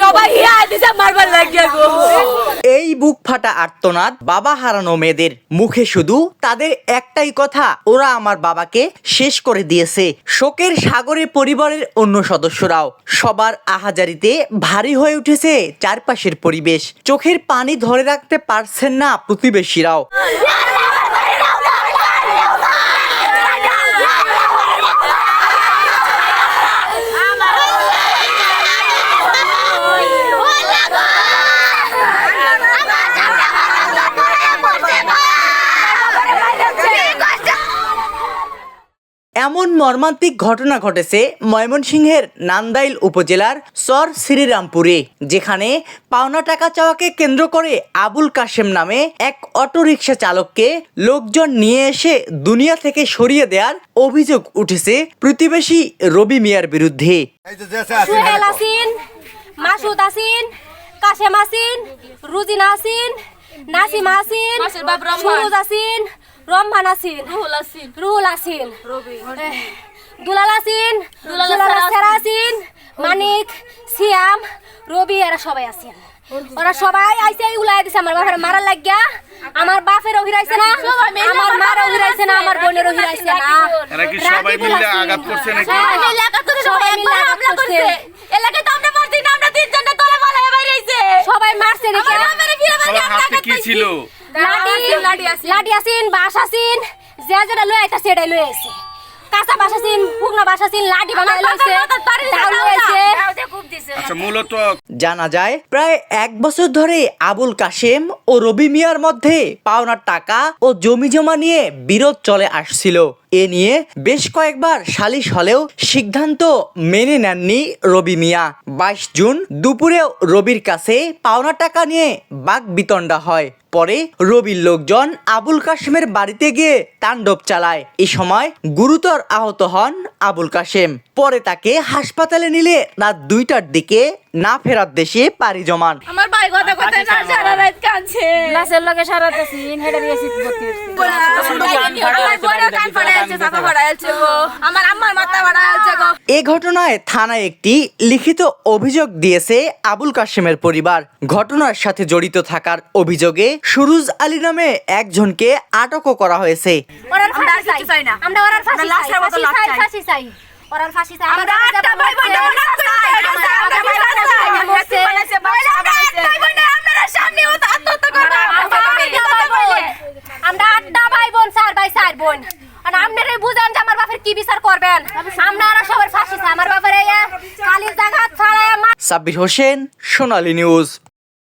সবাই হিয়া মারবার লাগিয়া গো। এই বুক ফাটা আর্তনাদ, বাবা হারানো মেয়েদের মুখে শুধু তাদের একটাই কথা, ওরা আমার বাবাকে শেষ করে দিয়েছে। শোকের সাগরে পরিবারের অন্য সদস্যরাও, সবার আহাজারিতে ভারী হয়ে উঠেছে চারপাশের পরিবেশ। চোখের পানি ধরে রাখতে পারছেন না প্রতিবেশীরাও। এমন মর্মান্তিক ঘটনা ঘটেছে ময়মনসিংহের নান্দাইল উপজেলার সর শ্রীরামপুরে যেখানে পাওনা টাকা চাওয়াকে কেন্দ্র করে আবুল কাশেম নামে এক অটোরিকশা চালককে লোকজন নিয়ে এসে দুনিয়া থেকে সরিয়ে দেওয়ার অভিযোগ উঠেছে প্রতিবেশী রবি মিয়ার বিরুদ্ধে মাসুদ আসিন কাশেম আসিন রুজিনা আসিন নাসিম আসিন। সুরুজ আসিন রহমান আসিন রুহুল আসিন দুলাল আসিন মানিক সিয়াম রবি এরা সবাই আসিন ওরা সবাই আইসে উলাই দিছে আমার বাপের মারার লাগিয়া। আমার বাপের অভিরাইছে না আমার মার অভিরাইছে না আমার বোনের অভিরাইছে না। এরা কি সবাই মিলে আঘাত করছে নাকি? সবাই মিলে হামলা করছে। এলাকায় তো আমরা মারছি না আমরা তিনজনের তলে পালাইয়া বাইরেছে সবাই মারছে দেখে আমার বাপের বিয়ে বাড়ি আমরা কি ছিল? লাডি আসিন। লাডি আসিন বাস আসিন যে যেটা লই আইতা সেটাই লই আইছে। কাঁচা বাস আসিন ফুকনা বাস আসিন লাডি বানাই লইছে লই আইছে আচ্ছা মূলত জানা যায় প্রায় এক বছর ধরে আবুল কাশেম ও রবি মিয়ার মধ্যে পাওনার টাকা ও জমি জমা নিয়ে বিরোধ চলে আসছিল। এ নিয়ে বেশ কয়েকবার সালিশ হলেও সিদ্ধান্ত মেনে নেননি রবি মিয়া। বাইশ জুন দুপুরে রবির কাছে পাওনা টাকা নিয়ে বাক বিতণ্ডা হয়। পরে রবির লোকজন আবুল কাশেমের বাড়িতে গিয়ে তাণ্ডব চালায়। এ সময় গুরুতর আহত হন আবুল কাশেম। পরে তাকে হাসপাতালে নিলে রাত দুইটার দিকে না ফেরার দেশে পাড়ি জমান। আমার ভাই কথা কথা না সারা রাত কাঁদছে। লাসের লগে হেডা দিয়ে এ ঘটনায় থানায় একটি লিখিত অভিযোগ দিয়েছে আবুল কাশেমের পরিবার। ঘটনার সাথে জড়িত থাকার অভিযোগে সুরুজ আলী নামে একজনকে আটকও করা হয়েছে। আমরা ফাঁসি আর কিছু চাই না। আমরা ওরার ফাঁসি আমরা লাশের চাই মতো ফাঁসি লাশ চাই চাই। ফাঁসি চাই ওরার ফাঁসি চাই আমরা আটটা ভাই বোন আমরা চাই আমরা ভাই বোন চাই মরছে বানাইছে বাবা বানাইছে ভাই বোন আপনারা সামনে ও আত্মহত্যা করবে আমরা আটটা ভাই বোন আমরা আটটা ভাই বোন চার ভাই চার বোন আর আপনারা বুঝেন যে আমার বাপের কি বিচার করবেন? আপনারা সবার ফাঁসি আমার বাপের এই কালির জায়গা ছাড়াই সাব্বির হোসেন, সোনালী নিউজ।